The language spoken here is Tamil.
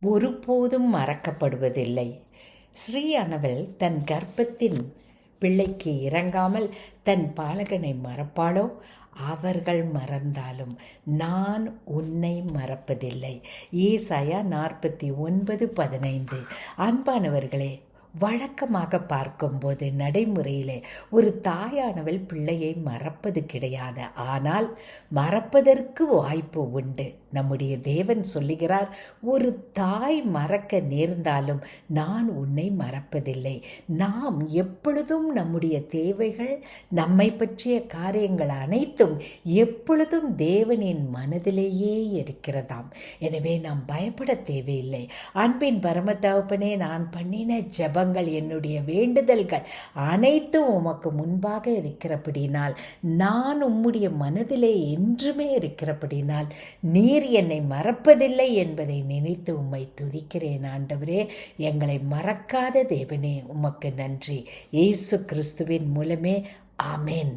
ஒருபோதும் மறக்கப்படுவதில்லை. ஸ்ரீயானவள் தன் கர்ப்பத்தின் பிள்ளைக்கு இறங்காமல் தன் பாலகனை மறப்பாளோ? அவர்கள் மறந்தாலும் நான் உன்னை மறப்பதில்லை. ஏசாயா நாற்பத்தி ஒன்பது பதினைந்து. அன்பானவர்களே வழக்கமாக பார்க்கும்போது நடைமுறையிலே ஒரு தாயானவள் பிள்ளையை மறப்பது கிடையாது. ஆனால் மறப்பதற்கு வாய்ப்பு உண்டு. நம்முடைய தேவன் சொல்லுகிறார் ஒரு தாய் மறக்க நேர்ந்தாலும் நான் உன்னை மறப்பதில்லை. நாம் எப்பொழுதும் நம்முடைய தேவைகள் நம்மை பற்றிய காரியங்கள் அனைத்தும் எப்பொழுதும் தேவனின் மனதிலேயே இருக்கிறதாம். எனவே நாம் பயப்பட தேவையில்லை. அன்பின் பரம தகப்பனே நான் பண்ணின ஜெபங்கள் என்னுடைய வேண்டுதல்கள் அனைத்தும் உமக்கு முன்பாக இருக்கிறபடினால் நான் உம்முடைய மனதிலே என்றுமே இருக்கிறபடினால் நீர் என்னை மறப்பதில்லை என்பதை நினைத்து உம்மை துதிக்கிறேன் ஆண்டவரே. எங்களை மறக்காத தேவனே உமக்கு நன்றி. இயேசு கிறிஸ்துவின் மூலமே ஆமேன்.